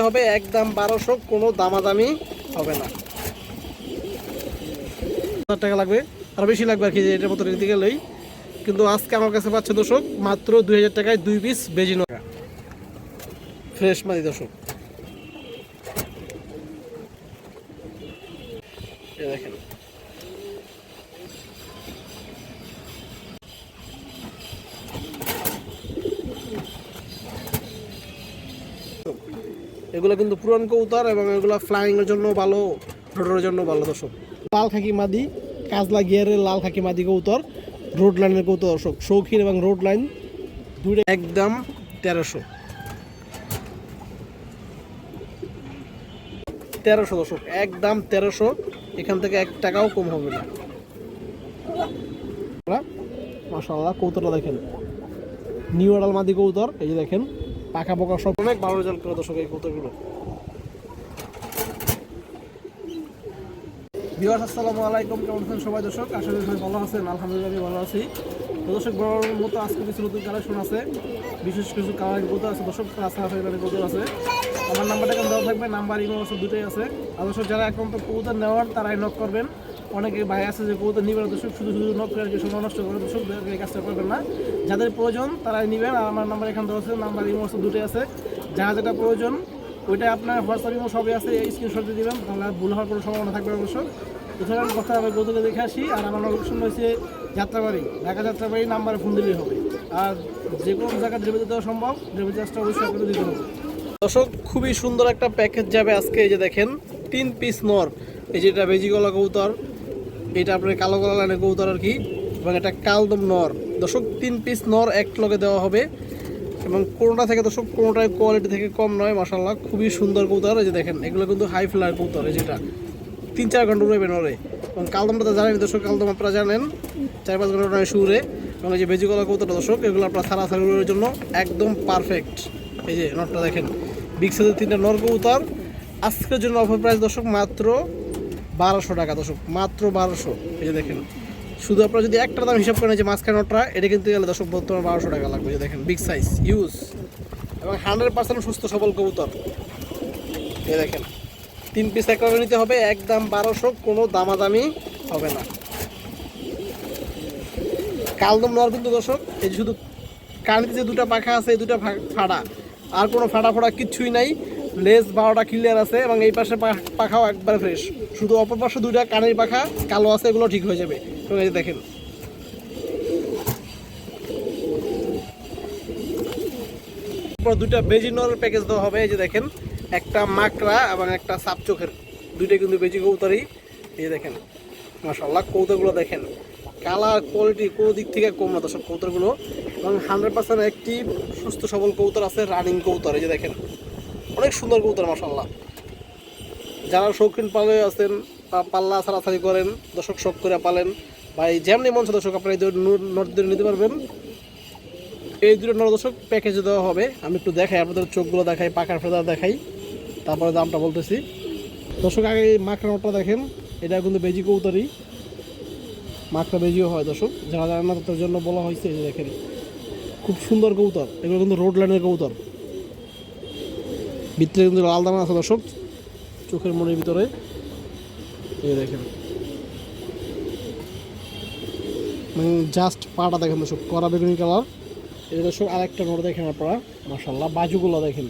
হবে একদম বারোশো, কোনো দামাদামি হবে না। হাজার টাকা লাগবে, আর বেশি লাগবে আর কি এটার মতো নিতে গেলেই কিন্তু আজকে আমার কাছে পাচ্ছে দর্শক মাত্র দুই হাজার টাকায় দুই পিস বেজি নকা ফ্রেশ মাদি দর্শক। দেখেন। এগুলো কিন্তু পুরান কৌতার এবং এগুলো ফ্লাইং এর জন্য ভালো রোডের জন্য ভালো দর্শক। লাল খাকি মাদি, কাজলা গিয়ারের লাল খাকি মাদি কৌতর রোড লাইনের কৌতর দর্শক। শৌখিন এবং রোড লাইন দুটো একদম তেরোশো। তেরোশো দর্শক, একদম তেরোশো। এখান থেকে এক টাকাও কম হবে না। মাসাল্লাহ কৌতরটা দেখেন। নিউ আডাল মাদি কৌতর এই যে দেখেন। পাকা পোকা সব অনেক ভালো রেজাল্ট করে দর্শক এই ভিউয়ার্স আসসালামু আলাইকুম। কেমন আছেন সবাই দর্শক? আশা করি সবাই ভালো আছেন। আলহামদুলিল্লাহ আমি ভালো আছি। দর্শক বড় মতো আজকে কিছু নতুন কালেকশন আছে। বিশেষ কিছু কালারিং কৌতর আছে দর্শক কৌতর আছে। আমার নাম্বারটা কেন দেওয়া থাকবে নাম্বার ইমো আছে দুটোই আছে। আর দর্শক যারা এখন তো কৌতর নেওয়ার তারাই নক করবেন। অনেকে ভাই আছে যে কৌতর নিবেন দর্শক শুধু শুধু নক করে সময় নষ্ট করে দর্শক এই কাজটা করবেন না। যাদের প্রয়োজন তারাই নেবেন। আর আমার নাম্বার এখান থেকে আছে নাম্বার ইমো আছে দুটোই আছে। যার যেটা প্রয়োজন, ওইটা আপনার হোয়াটসঅ্যাপ ইমো সবই আছে। এই স্ক্রিনশট দিয়ে দিবেন, তাহলে ভুল হওয়ার কোনো সম্ভাবনা থাকবে অবশ্য। চলেন কথা আমি গৌতকে দেখে আসি। আর আমার লোকেশন রয়েছে যাত্রাবাড়ি, ঢাকা যাত্রাবাড়ি নাম্বারে ফোন দিলেই হবে। আর যে কোনো জায়গায় ডেলিভারি দেওয়া সম্ভব ডেলিভারি চার্জটা অবশ্যই আপনাকে দিতে হবে। দর্শক, খুবই সুন্দর একটা প্যাকেজ যাবে আজকে এই যে দেখেন, তিন পিস নর। এই যেটা বেজি গলা কৌতর এটা আপনার কালো গলা লাইনের কৌতর আর কি, এবং এটা কালদম নর। দর্শক, তিন পিস নর এক লগে দেওয়া হবে, এবং কোনোটা থেকে দর্শক, কোনোটাই কোয়ালিটি থেকে কম নয় মাসাল্লাহ খুবই সুন্দর কৌতর এই যে দেখেন, এগুলো কিন্তু হাই ফ্লার কৌতর এই যেটা তিন চার ঘণ্টা উড়বে নরে। এবং কালদমটা তো জানেন দর্শক, কালদম আপনারা জানেন, চার পাঁচ ঘণ্টা নয় সুরে এবং এই যে বেজি গলা কৌতরটা দর্শক, এগুলো আপনার সারি উড়ের জন্য একদম পারফেক্ট এই যে নটটা দেখেন বিগ সাইজের তিনটা নর কবুতর। আজকের জন্য অফার প্রাইস দর্শক, মাত্র বারোশো টাকা দর্শক, মাত্র বারোশো। এই যে দেখেন, শুধু আপনারা যদি একটা দাম হিসাব করেন যে মাঝখানে নটটা এটা কিন্তু গেলে দর্শক বর্তমানে বারোশো টাকা লাগবে যে দেখেন বিগ সাইজ ইউজ এবং হান্ড্রেড পার্সেন্ট সুস্থ সবল কবুতর। এই দেখেন, তিন পিস এক নিতে হবে একদম বারোশো, কোনো দামাদামি হবে না। কালদম নর কিন্তু দর্শক, এই শুধু কানিতে যে দুটো পাখা আছে, এই দুটো ফাড়া, আর কোনো ফাড়া ফাড়া কিচ্ছুই নাই। লেজ বারোটা ক্লিয়ার আছে এবং এই পাশে পাখাও একবার ফ্রেশ শুধু অপর পাশে দুইটা কানের পাখা, কালো আছে, এগুলো ঠিক হয়ে যাবে। এবং এই দেখেন। তারপর দুইটা বেজিনোর প্যাকেজ দেওয়া হবে, এই যে দেখেন। একটা মাকড়া এবং একটা সাপ চোখের। দুইটা কিন্তু বেজি কৌতারই এই দেখেন। মাসাল্লাহ কৌতারগুলো দেখেন। কালার কোয়ালিটি কোনো দিক থেকে কম না দর্শক কৌতারগুলো এবং হান্ড্রেড পার্সেন্ট একটি সুস্থ সবল কৌতার আছে রানিং কৌতার এই যে দেখেন। অনেক সুন্দর কৌতার মাসাল্লাহ যারা শৌখিন পালে আছেন পাল্লা ছাড়াছাড়ি করেন, দর্শক শখ করে পালেন, বা এই যেমনি মঞ্চ দর্শক আপনারা এই নট দিয়ে নিতে পারবেন। এই দুটো নরদর্শক প্যাকেজে দেওয়া হবে। আমি একটু দেখাই, আপনাদের চোখগুলো দেখাই, পাখার ফেদার দেখাই। তারপরে দামটা বলতেছি। দর্শক, আগে এই মাখরা নটটা দেখেন। এটা কিন্তু বেজি কৌতারি মাখরা বেজিও হয় দর্শক। যারা জানেন না, তাদের জন্য বলা হয়েছে, এই দেখেন। খুব সুন্দর কৌতর এগুলো কিন্তু রোড লাইনের কৌতর ভিতরে কিন্তু লাল দানা আছে দর্শক। চোখের মনের ভিতরে। এই দেখেন। মানে জাস্ট পাটা দেখেন দর্শক কড়া বেগুনি কালার। এটা দর্শক, আরেকটা নোট দেখেন আপনারা। মাসাল্লাহ বাজুগুলো দেখেন।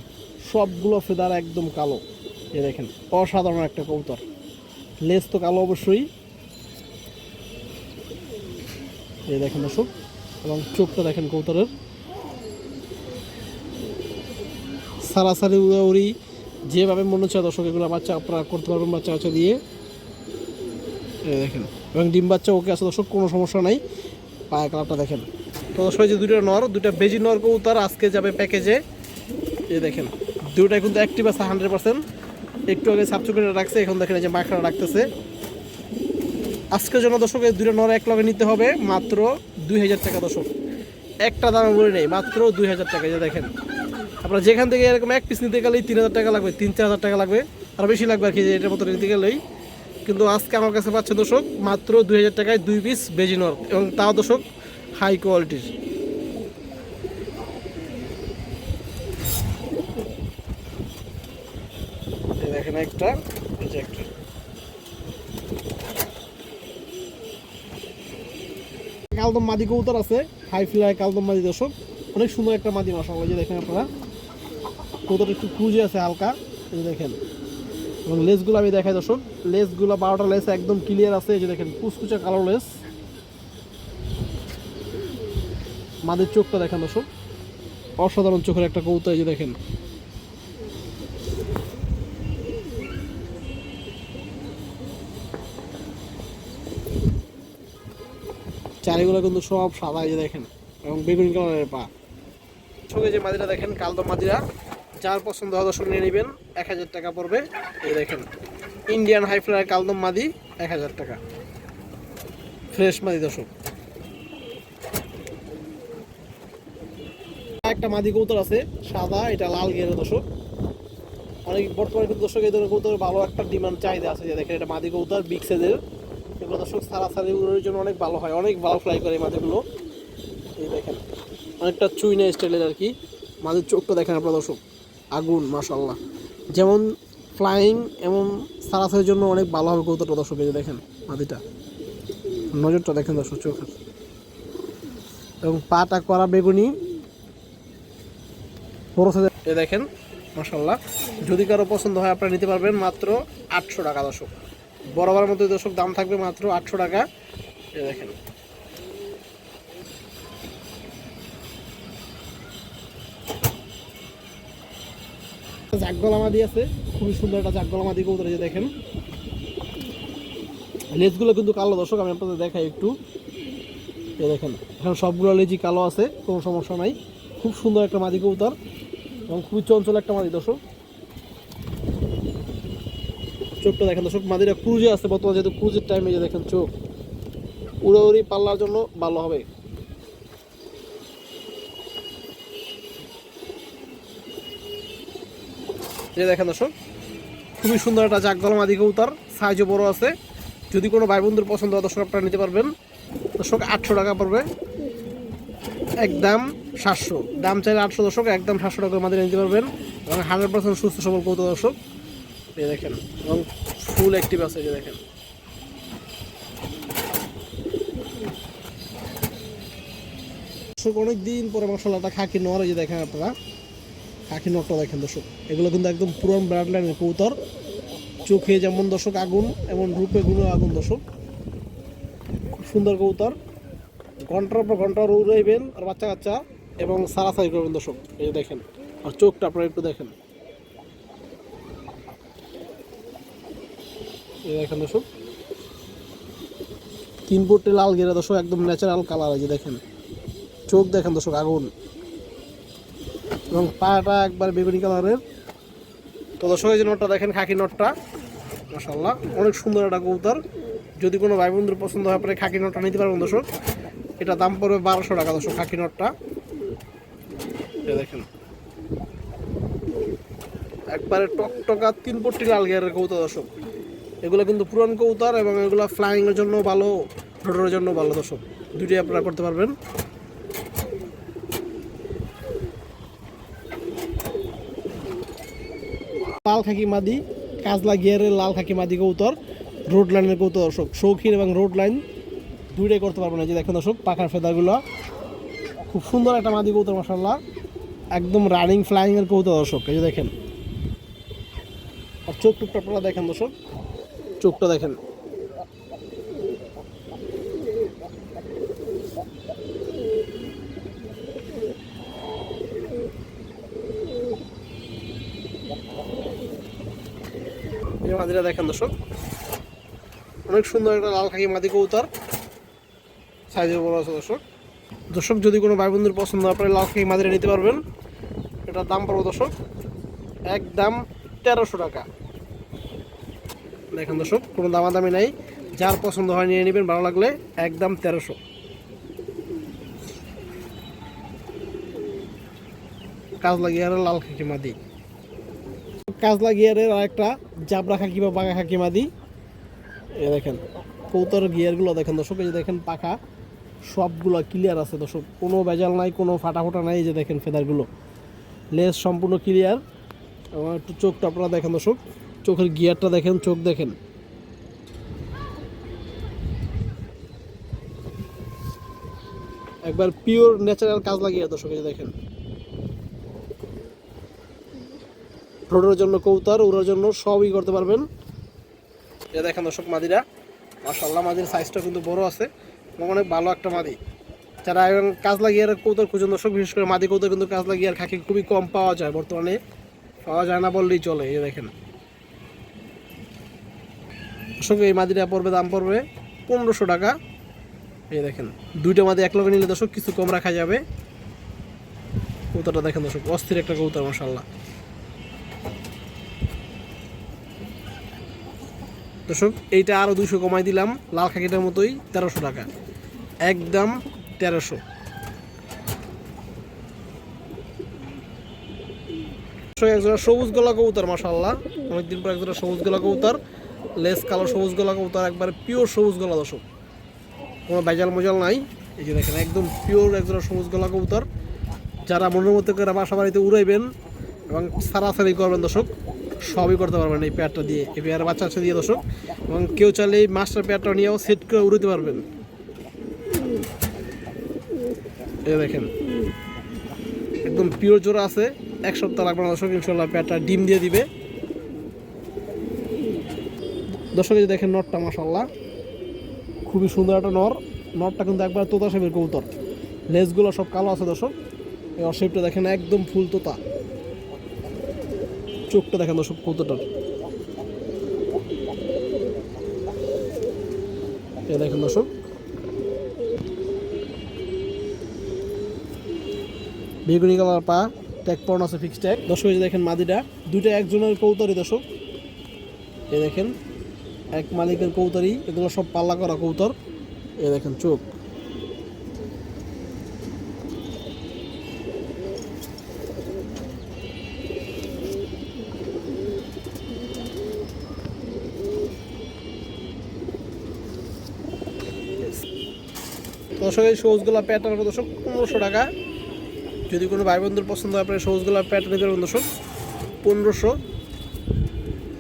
সবগুলো ফেদার একদম কালো। এ দেখেন, অসাধারণ একটা কবুতর। লেজ তো কালো অবশ্যই। এই দেখেন দর্শক, এবং চোখটা দেখেন কবুতরের। সারাসারি উড়াউড়ি, যেভাবে মনে হচ্ছে দর্শক, এগুলো বাচ্চা আপনারা করতে পারবেন বাচ্চা বাচ্চা দিয়ে। দেখেন, এবং ডিম বাচ্চা ওকে আছে দর্শক, কোনো সমস্যা নাই। পায়ে কালারটা দেখেন। তো দর্শক যে দুটো নর দুটা বেজি নর কবুতর আজকে যাবে প্যাকেজে। এই দেখেন দুটাই কিন্তু অ্যাক্টিভ আছে হান্ড্রেড পার্সেন্ট একটু আগে সাবচু করে রাখছে, এখন দেখেন যে মাখড়া রাখতেছে। আজকের জন্য দর্শক, এই দুটো নর এক লগে নিতে হবে, মাত্র দুই হাজার টাকা দর্শক। একটা দাম বলে নেই, মাত্র দুই হাজার টাকা যে দেখেন। আপনারা যেখান থেকে এরকম এক পিস নিতে গেলেই তিন হাজার টাকা লাগবে, তিন, চার হাজার টাকা লাগবে। আর বেশি লাগবে আর কি যে এটার মতো নিতে গেলেই। কিন্তু আজকে আমার কাছে পাচ্ছে দর্শক মাত্র দুই হাজার টাকায় দুই পিস বেজিনর এবং তাও দর্শক হাই কোয়ালিটির দেখেন একটা কালদম মাদি কবুতর আছে হাই ফ্লাই কালদম মাদি দর্শক। অনেক সুন্দর একটা মাদি মাসাল্লাহ যে দেখেন আপনারা। কবুতর একটু ক্রুজে আছে হালকা, এই দেখেন। এবং লেসগুলো আমি দেখাই দর্শক, লেসগুলো বারোটা লেস একদম ক্লিয়ার আছে, এই যে দেখেন, কুচকুচা কালো লেস। মাদের চোখটা দেখেন দর্শক, অসাধারণ চোখের একটা কবুতর এই যে দেখেন। চারিগুলো কিন্তু সব সাদা, এই যে দেখেন, এবং বেগুনি কালারের পা। ছবি যে মাদিরা দেখেন, কালদম মাদিরা যার পছন্দ হয় দর্শক নিয়ে নেবেন। এক হাজার টাকা পড়বে। এই দেখেন ইন্ডিয়ান হাই ফ্লায়ার কালদম মাদি, এক হাজার টাকা। ফ্রেশ মাদি দর্শক। একটা মাদি কৌতর আছে, সাদা, এটা লাল গেরে দর্শক। অনেক বর্তমানে কিন্তু দর্শক এই ধরনের কৌতর ভালো একটা ডিমান্ড চাহিদা আছে। যে দেখেন, এটা মাদি কৌতর বিগ সাইজের এগুলো দর্শক সারা সারিগুলোর জন্য অনেক ভালো হয়। অনেক ভালো ফ্লাই করে এই মাদিগুলো। এই দেখেন, অনেকটা চুইনা স্টাইলের আর কি। মাদির চোখটা দেখেন আপনার দর্শক। আগুন মাশাল্লাহ যেমন ফ্লাইং এবং সারাসারির জন্য অনেক ভালো হবে কৌতরটা দর্শক, এই দেখেন মাদিটা নজরটা দেখেন দর্শক, চোখের। এবং পাটা করা বেগুনি। বড় দেখেন মাশাল্লাহ যদি কারও পছন্দ হয়, আপনারা নিতে পারবেন মাত্র আটশো টাকা, দর্শক। বরাবর মতো দর্শক, দাম থাকবে মাত্র আটশো টাকা। এ দেখেন। জাকগলা মাদি আছে। খুবই সুন্দর একটা জাকগলা মাদি কবুতর যে দেখেন। লেজগুলো কিন্তু কালো, দর্শক, আমি আপনাদের দেখাই একটু। এই দেখেন, এখন সবগুলো লেজি কালো আছে, কোনো সমস্যা নাই। খুব সুন্দর একটা মাদি কবুতর এবং খুবই চঞ্চল একটা মাদি, দর্শক। চোখটা দেখেন, দর্শক মাদিরা ক্রুজে আছে, বর্তমানে যেহেতু ক্রুজের টাইমে যে দেখেন চোখ। উড়াউড়ি পাল্লার জন্য ভালো হবে। যে দেখেন দর্শক, খুবই সুন্দর একটা জাকগলা মাদি কবুতর সাইজও বড় আছে। যদি কোনো ভাই বন্ধুর পছন্দ হয়, দর্শক আপনারা নিতে পারবেন। দর্শক, আটশো টাকা পড়বে। একদম সাতশো। দাম চাইলে আটশো দর্শক, একদম সাতশো টাকার মাঝে নিতে পারবেন। এবং হান্ড্রেড পার্সেন্ট সুস্থ সবল কৌতো দর্শক। এই দেখেন, এবং ফুল অ্যাক্টিভ আছে, এই দেখেন। অনেক দিন পরে মশলাটা খাকি নর যে দেখেন আপনারা। খাকি নরটা দেখেন দর্শক। এগুলো কিন্তু একদম পুরান ব্রাড লাইনের চোখে যেমন দর্শক আগুন, এমন রূপে গুণে আগুন, দর্শক। খুব সুন্দর কৌতর ঘণ্টার পর ঘণ্টা উড়াইবেন আর বাচ্চা কাচ্চা, এবং সারাসারি করবেন, দর্শক। এই দেখেন, আর চোখটা আপনারা একটু দেখেন। এই দেখেন, দর্শক। তিন লাল গেরা দর্শক, একদম ন্যাচারাল কালার আছে দেখেন। চোখ দেখেন, দর্শক, আগুন। এবং পাটা একবার বেগুনি কালারের। তো দর্শক যে নোটটা দেখেন, খাকি নটটা। মাসাল্লাহ অনেক সুন্দর একটা কবুতর। যদি কোনো ভাই বন্ধুর পছন্দ হয় আপনি খাকি নোটটা নিতে পারবেন দর্শক। এটা দাম পড়বে বারোশো টাকা দর্শক, খাকি নটটা। দেখেন। একবারে টকটকা তিন পট্টি লাল গিয়ারের কবুতর দর্শক। এগুলো কিন্তু পুরান কবুতর এবং এগুলো ফ্লাইংয়ের জন্য ভালো রোডের জন্য ভালো দর্শক। দুটোই আপনারা করতে পারবেন। লাল খাকি মাদি, কাজলা গিয়ারের লাল খাকি মাদি কৌতর রোড লাইনের কৌতর দর্শক শৌখিন এবং রোড লাইন দুইটাই করতে পারব না যে দেখেন দর্শক পাখার ফেদাগুলো খুব সুন্দর একটা মাদি কৌতর মশাল্লা একদম রানিং ফ্লাইংয়ের কৌতর দর্শক এই যে দেখেন। আর চোখ টুকটা আপনারা দেখেন দর্শক। চোখটা দেখেন। যে মাদিরা দেখেন দর্শক। অনেক সুন্দর একটা লাল খাকি মাদি কৌতার সাইজের বড় আছে দর্শক। দর্শক, যদি কোনো ভাই বন্ধুর পছন্দ আপনারা লাল খাকি মাদিরা নিতে পারবেন। এটার দাম পড়বে দর্শক এক দাম তেরোশো টাকা। দেখেন দর্শক, কোনো দামাদামি নাই। যার পছন্দ হয় নিয়ে নেবেন, ভালো লাগলে একদম তেরোশো। কাজ লাগিয়ে আর লাল খাকি মাদি কাজলা গিয়ারের আরেকটা জাবরা খাকি বা বাঘা খাকি মাদি এ দেখেন কৌতর গিয়ারগুলো দেখেন দর্শক, এই যে দেখেন পাখা, সবগুলো ক্লিয়ার আছে দর্শক। কোনো ভেজাল নাই, কোনো ফাটা ফোটা নাই, এই যে দেখেন ফেদারগুলো। লেস সম্পূর্ণ ক্লিয়ার এবং একটু চোখটা আপনারা দেখেন দর্শক। চোখের গিয়ারটা দেখেন, চোখ দেখেন। একবার পিওর ন্যাচারাল কাজ লাগিয়ে দর্শক, এই যে দেখেন। রোডের জন্য কৌতার ওড়ার জন্য সবই করতে পারবেন। এ দেখেন দর্শক মাদিরা মাসাল্লাহ মাদির সাইজটা কিন্তু বড় আছে এবং অনেক ভালো একটা মাদি। যারা কাজ লাগিয়ে আর কৌতার খুঁজেন, দর্শক, বিশেষ করে মাদি কৌতার কিন্তু কাজ লাগিয়ে আর খাকি খুবই কম পাওয়া যায় বর্তমানে। পাওয়া যায় না বললেই চলে, এই দেখেন। দর্শক, এই মাদিটা পড়বে, দাম পড়বে পনেরোশো টাকা। এই দেখেন, দুইটা মাদি এক লগে নিলে দর্শক কিছু কম রাখা যাবে। কৌতাটা দেখেন দর্শক, অস্থির একটা কৌতার মাসাল্লাহ দর্শক, এইটা আরও দুশো কমাই দিলাম, লাল খাকিটার মতোই তেরোশো টাকা। একদম তেরোশো। একজোড়া সবুজ গলা কবুতর মাসাল্লাহ অনেকদিন পর একজোড়া সবুজ গলা কবুতর, লেস কালো সবুজ গলা কবুতর, একবার পিওর সবুজ গলা দর্শক। কোনো বেজাল মজাল নাই। এই যে দেখেন, একদম পিওর একজোড়া সবুজ গলা কবুতর। যারা মনের মতো করে বাসা বাড়িতে উড়াইবেন এবং সারাসারি করবেন দর্শক সবই করতে পারবেন এই পেয়ারটা দিয়ে। এই পেয়ার বাচ্চা বাচ্চা দিয়ে দর্শক। এবং কেউ চাইলে এই মাস্টার পেয়ারটা নিয়েও সেট করে উড়াতে পারবেন। এই দেখেন। একদম পিওর জোড়া আছে। এক সপ্তাহ লাগবে না দর্শক ইনশাল্লাহ পেয়ারটা ডিম দিয়ে দিবে। দর্শক, এই যে দেখেন নটটা মাসাল্লাহ খুবই সুন্দর একটা নর। নরটা কিন্তু একবার তোতা শেপের কৌতর লেজগুলো সব কালো আছে দর্শক। এই অশেপটা দেখেন একদম ফুল তোতা। চোখটা দেখেন দর্শক কৌতোটার এ দেখেন দর্শক। বেগুনি কালার পা, ট্যাগ পর্ন আছে ফিক্স ট্যাগ দর্শক দেখেন মাদিটা, দুইটা একজনের কৌতারি দর্শক। এই দেখেন, এক মালিকের কৌতারি, এগুলো সব পাল্লা করা কৌতর। এই দেখেন চোখ। দর্শক এই সবুজগুলা প্যাটার্ন দর্শক পনেরোশো টাকা। যদি কোনো ভাই বন্ধুর পছন্দ হয়, আপনার সবুজগুলা প্যাটার্ন করবেন দর্শক পনেরোশো।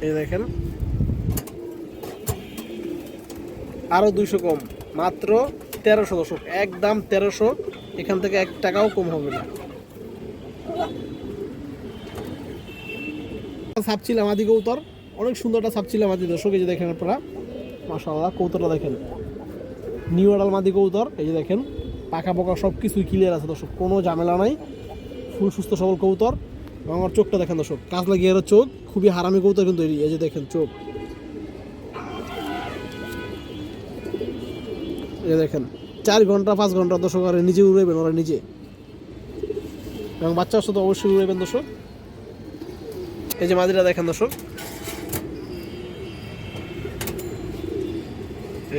এই দেখেন। আরও দুইশো কম, মাত্র তেরোশো দর্শক, একদম তেরোশো। এখান থেকে এক টাকাও কম হবে না। ছাপছিলাম আদি কৌতর, অনেক সুন্দরটা ছাপছিলাম আদি দর্শক, এই যে দেখেন আপনারা। মাসাল্লাহ কৌতরটা দেখেন। নিউ আডাল মাদি কৌতর এই যে দেখেন, পাকা পোকা সব কিছুই ক্লিয়ার আছে দর্শক, কোনো ঝামেলা নাই। ফুল সুস্থ সবল কৌতর। এবং আমার চোখটা দেখেন দর্শক কাজ লাগিয়ে চোখ, খুবই হারামি কৌতর কিন্তু এই যে দেখেন চোখ। এই দেখেন, চার ঘণ্টা, পাঁচ ঘণ্টা দর্শক আর নিজে উড়াইবেন, ওরা নিজে। এবং বাচ্চার সাথে অবশ্যই উড়াইবেন দর্শক। এই যে মাদিরা দেখেন দর্শক।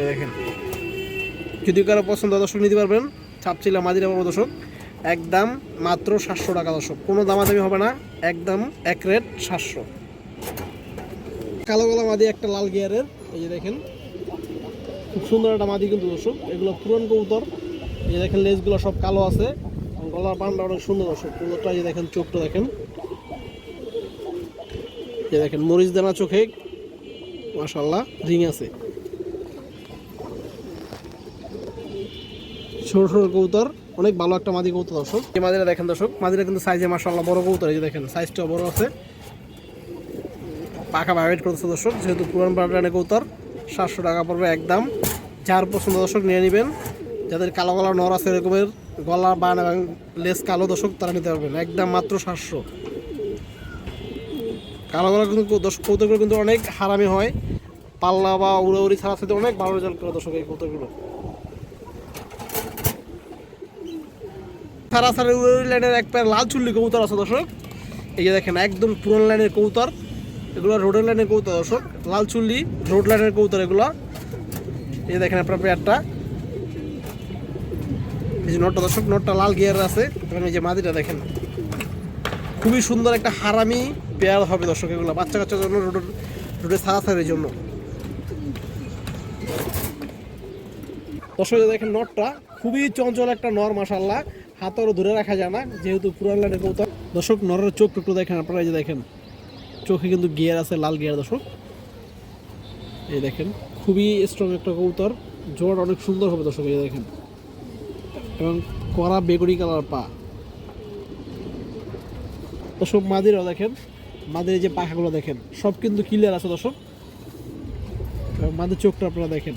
দেখেন। যদি কারও পছন্দ দর্শক নিতে পারবেন। ছাপছিলা মাদিরা পাবো দর্শক। একদম মাত্র সাতশো টাকা দর্শক। কোনো দামাদামি হবে না। একদম এক রেট সাতশো। কালো গলা মাদি একটা লাল গিয়ারের। এই যে দেখেন। খুব সুন্দর একটা মাদি কিন্তু দর্শক। এগুলো পুরন কবুতর। এই দেখেন, লেজগুলো সব কালো আছে। গলার পানটা অনেক সুন্দর দর্শক। কবুতরটা এই দেখেন, চোখটা দেখেন। এই দেখেন, মরিচ দানা চোখে। মাশাল্লাহ রিং আছে। ছোট ছোট কবুতর, অনেক ভালো একটা মাদি কবুতর দর্শক। এই মাদিরা দেখেন দর্শক মাদিরা কিন্তু সাইজে মাসাল্লাহ বড় কবুতর, এই যে দেখেন সাইজটাও বড় আছে। পাখা ভাইট করতেছে দর্শক, যেহেতু পুরান ব্রান্ডের কবুতর, সাতশো টাকা পড়বে একদম। যার পছন্দ দর্শক নিয়ে নেবেন। যাদের কালো গলা নর আছে এরকমের, গলা বান এবং লেস কালো দর্শক, তারা নিতে পারবেন। একদম মাত্র সাতশো। কালো গলা কিন্তু দর্শক কৌতুকগুলো কিন্তু অনেক হারামি হয়। পাল্লা বা উড়াউড়ি ছাড়া সাথে অনেক ভালো রেজাল্ট করে দর্শক এই কৌতুকগুলো সারাসারি উড়ি লাইনের এক প্যার লাল চুল্লি কবুতর আছে দর্শক। এই যে দেখেন, একদম পুরনো লাইনের কবুতর। এগুলো রোডের লাইনের কবুতর দর্শক। লাল চুল্লি, রোড লাইনের কবুতর এগুলো। এই দেখেন আপনার পেয়ারটা। এই যে নোটটা দর্শক, নোটটা লাল গিয়ার আছে। এবং এই যে মাদিটা দেখেন। খুবই সুন্দর একটা হারামি পেয়ার হবে দর্শক এগুলো, বাচ্চা কাচ্চার জন্য, রোডের রোডের সারাসারির জন্য। দর্শক দেখেন নটটা, খুবই চঞ্চল একটা নর মাসাল্লাহ হাতও ধরে রাখা যায় না, যেহেতু পুরান লাইনের কৌতর দর্শক, নরের চোখ একটু দেখেন, আপনারা এই যে দেখেন, চোখে কিন্তু গিয়ার আছে, লাল গিয়ার, দর্শক। এই দেখেন, খুবই স্ট্রং একটা কবুতর জোড় অনেক সুন্দর হবে, দর্শক, এই দেখেন। এবং কড়া বেগুনি কালার পা। দর্শক, মাদিরও দেখেন, মাদের যে পাখাগুলো দেখেন, সব কিন্তু ক্লিয়ার আছে, দর্শক। এবং মাদের চোখটা আপনারা দেখেন।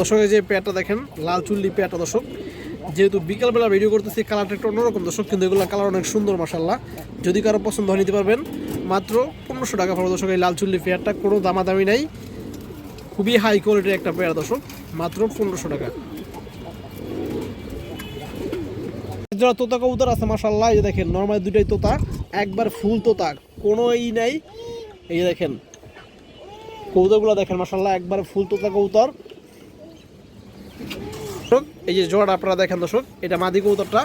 দর্শক এই যে পেয়ারটা দেখেন, লাল চুল্লি পেয়ারটা দর্শক। যেহেতু বিকালবেলা ভিডিও করতেছি কালারটা একটু অন্যরকম দর্শক, কিন্তু এগুলো কালার অনেক সুন্দর মাসাল্লাহ যদি কারও পছন্দ হয়, নিতে পারবেন। মাত্র পনেরোশো টাকা পড়বে দর্শক, এই লাল চুল্লি পেয়ারটা। কোনো দামাদামি নাই। খুবই হাই কোয়ালিটির একটা পেয়ার দর্শক, মাত্র পনেরোশো টাকা। যারা তোতা কবুতর আছে মাসাল্লাহ এই দেখেন নর্মাল দুটাই তোতা, একবার ফুল তোতা কোনো ই নাই। এই দেখেন, কবুতরগুলো দেখেন মাসাল্লাহ একবার ফুল তোতা কবুতর। দর্শক, এই যে জোড়া আপনারা দেখেন দর্শক, এটা মাদি কৌতরটা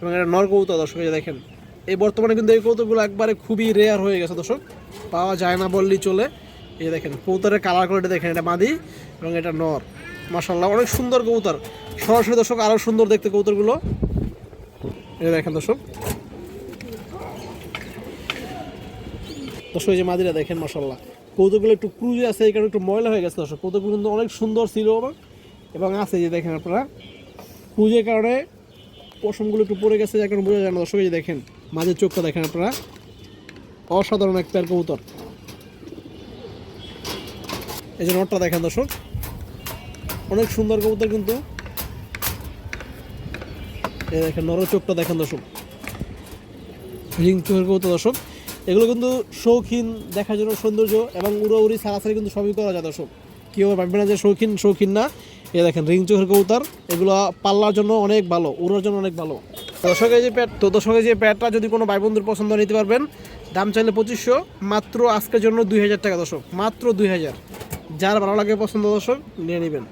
এবং এটা নর কবুতর দর্শক, এই দেখেন। এই বর্তমানে কিন্তু এই কবুতরগুলো একবারে খুবই রেয়ার হয়ে গেছে দর্শক, পাওয়া যায় না বললেই চলে। এই দেখেন কৌতরের কালার কোয়ালিটি দেখেন, এটা মাদি এবং এটা নর। মাসাল্লাহ অনেক সুন্দর কৌতর সরাসরি দর্শক আরও সুন্দর দেখতে কবুতরগুলো। এই দেখেন দর্শক। দর্শক, এই যে মাদিরা দেখেন মাসাল্লাহ কৌতুকগুলো একটু ক্রুজে আছে, এই কারণে একটু ময়লা হয়ে গেছে দর্শক। কৌতুকগুলো কিন্তু অনেক সুন্দর ছিল এবং এবং আছে যে দেখেন আপনারা ক্রুজের কারণে পশমগুলো একটু পড়ে গেছে, যার কারণে বোঝা যায় না। দর্শক যে দেখেন, মাঝের চোখটা দেখেন আপনারা, অসাধারণ এক পেয়ার কবুতর। এই যে নটটা দেখেন দর্শক, অনেক সুন্দর কবুতর কিন্তু। এই দেখেন নর চোখটা দেখেন দর্শক। রিং চোখের কবুতর দর্শক, এগুলো কিন্তু শৌখিন, দেখার জন্য সৌন্দর্য এবং উড়াউড়ি সারাসারি কিন্তু সবই করা যায় দর্শক। কেউ ভাববে না যে শৌখিন শৌখিন না। দেখেন, রিং চোখের কবুতর। এগুলো পাল্লার জন্য অনেক ভালো, উড়ার জন্য অনেক ভালো। দশ যে প্যাট তো দশ যে প্যাটটা যদি কোনো ভাই বন্ধুর পছন্দ নিতে পারবেন, দাম চাইলে পঁচিশশো, মাত্র আজকের জন্য দুই হাজার টাকা দর্শক, মাত্র দুই হাজার। যার ভালো লাগে পছন্দ দর্শক, নিয়ে নেবেন।